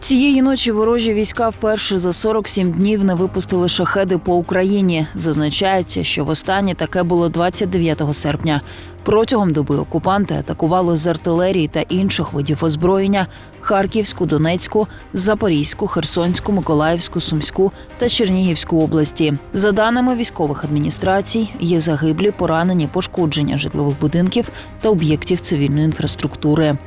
Цієї ночі ворожі війська вперше за 47 днів не випустили шахеди по Україні. Зазначається, що востаннє таке було 29 серпня. Протягом доби окупанти атакували з артилерії та інших видів озброєння Харківську, Донецьку, Запорізьку, Херсонську, Миколаївську, Сумську та Чернігівську області. За даними військових адміністрацій, є загиблі, поранені, пошкодження житлових будинків та об'єктів цивільної інфраструктури.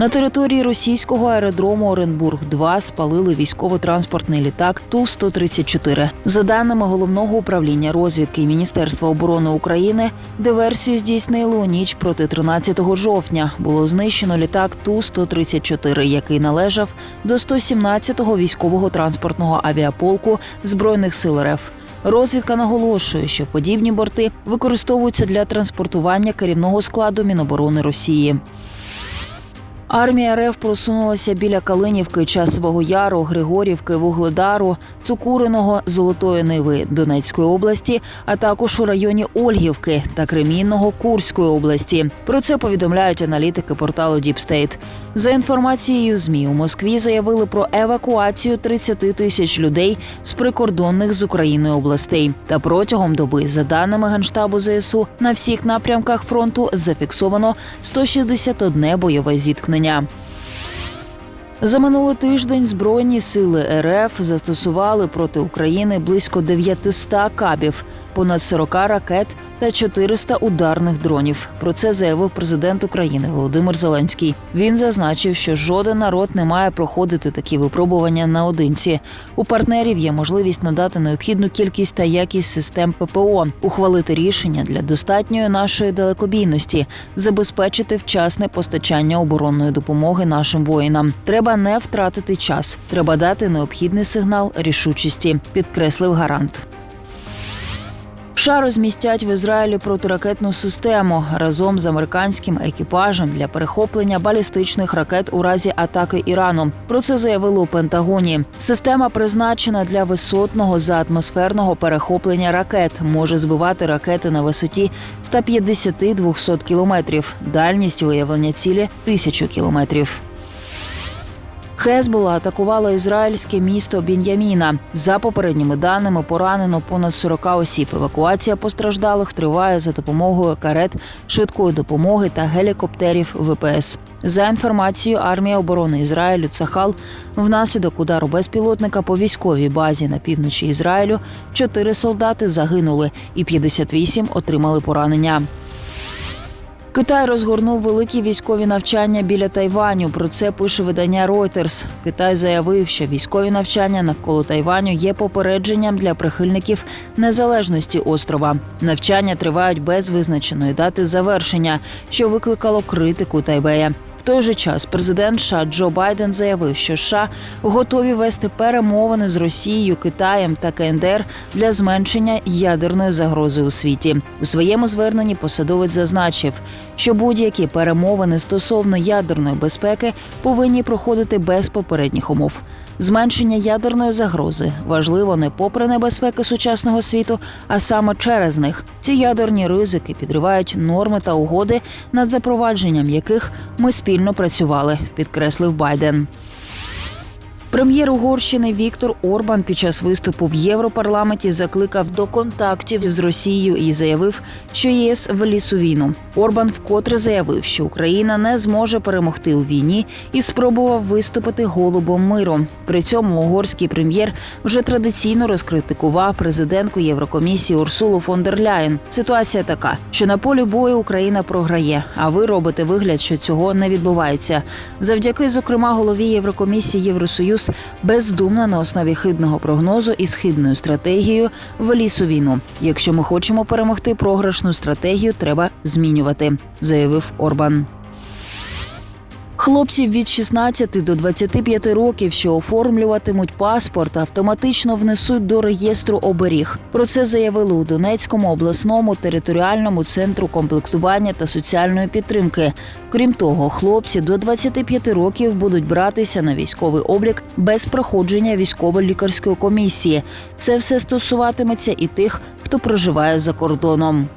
На території російського аеродрому Оренбург 2 спалили військово-транспортний літак ту 134 За даними головного управління розвідки Міністерства оборони України, диверсію здійснили у ніч проти 13 жовтня. Було знищено літак ту 134 який належав до 117-го військового транспортного авіаполку збройних сил РФ. Розвідка наголошує, що подібні борти використовуються для транспортування керівного складу Міноборони Росії. Армія РФ просунулася біля Калинівки, Часового Яру, Григорівки, Вугледару, Цукуриного, Золотої Ниви Донецької області, а також у районі Ольгівки та Кремінного Курської області. Про це повідомляють аналітики порталу Діпстейт. За інформацією ЗМІ у Москві заявили про евакуацію 30 тисяч людей з прикордонних з Україною областей. Та протягом доби, за даними генштабу ЗСУ, на всіх напрямках фронту зафіксовано 161 бойове зіткнення. За минулий тиждень збройні сили РФ застосували проти України близько 900 кабів, понад 40 ракет та 400 ударних дронів. Про це заявив президент України Володимир Зеленський. Він зазначив, що жоден народ не має проходити такі випробування наодинці. У партнерів є можливість надати необхідну кількість та якість систем ППО, ухвалити рішення для достатньої нашої далекобійності, забезпечити вчасне постачання оборонної допомоги нашим воїнам. Треба не втратити час, треба дати необхідний сигнал рішучості, підкреслив гарант. США розмістять в Ізраїлі протиракетну систему разом з американським екіпажем для перехоплення балістичних ракет у разі атаки Ірану. Про це заявили у Пентагоні. Система призначена для висотного заатмосферного перехоплення ракет. Може збивати ракети на висоті 150-200 кілометрів. Дальність виявлення цілі тисячу кілометрів. Хезбола атакувала ізраїльське місто Бін'яміна. За попередніми даними поранено понад 40 осіб. Евакуація постраждалих триває за допомогою карет швидкої допомоги та гелікоптерів ВПС. За інформацією армії оборони Ізраїлю Цахал внаслідок удару безпілотника по військовій базі на півночі Ізраїлю чотири солдати загинули і 58 отримали поранення. Китай розгорнув великі військові навчання біля Тайваню. Про це пише видання Reuters. Китай заявив, що військові навчання навколо Тайваню є попередженням для прихильників незалежності острова. Навчання тривають без визначеної дати завершення, що викликало критику Тайбея. В той же час президент США Джо Байден заявив, що США готові вести перемовини з Росією, Китаєм та КНДР для зменшення ядерної загрози у світі. У своєму зверненні посадовець зазначив, що будь-які перемовини стосовно ядерної безпеки повинні проходити без попередніх умов. Зменшення ядерної загрози важливо не попри небезпеки сучасного світу, а саме через них. Ці ядерні ризики підривають норми та угоди, над запровадженням яких ми спільно працювали, підкреслив Байден. Прем'єр Угорщини Віктор Орбан під час виступу в Європарламенті закликав до контактів з Росією і заявив, що ЄС вліз у війну. Орбан вкотре заявив, що Україна не зможе перемогти у війні і спробував виступити голубом миру. При цьому угорський прем'єр вже традиційно розкритикував президентку Єврокомісії Урсулу фон дер Ляєн. Ситуація така, що на полі бою Україна програє, а ви робите вигляд, що цього не відбувається. Завдяки, зокрема, голові Єврокомісії Євросоюз бездумно на основі хибного прогнозу і з хибною стратегією в лісу війну. Якщо ми хочемо перемогти програшну стратегію, треба змінювати, заявив Орбан. Хлопців від 16 до 25 років, що оформлюватимуть паспорт, автоматично внесуть до реєстру оберіг. Про це заявили у Донецькому обласному територіальному центру комплектування та соціальної підтримки. Крім того, хлопці до 25 років будуть братися на військовий облік без проходження військово-лікарської комісії. Це все стосуватиметься і тих, хто проживає за кордоном.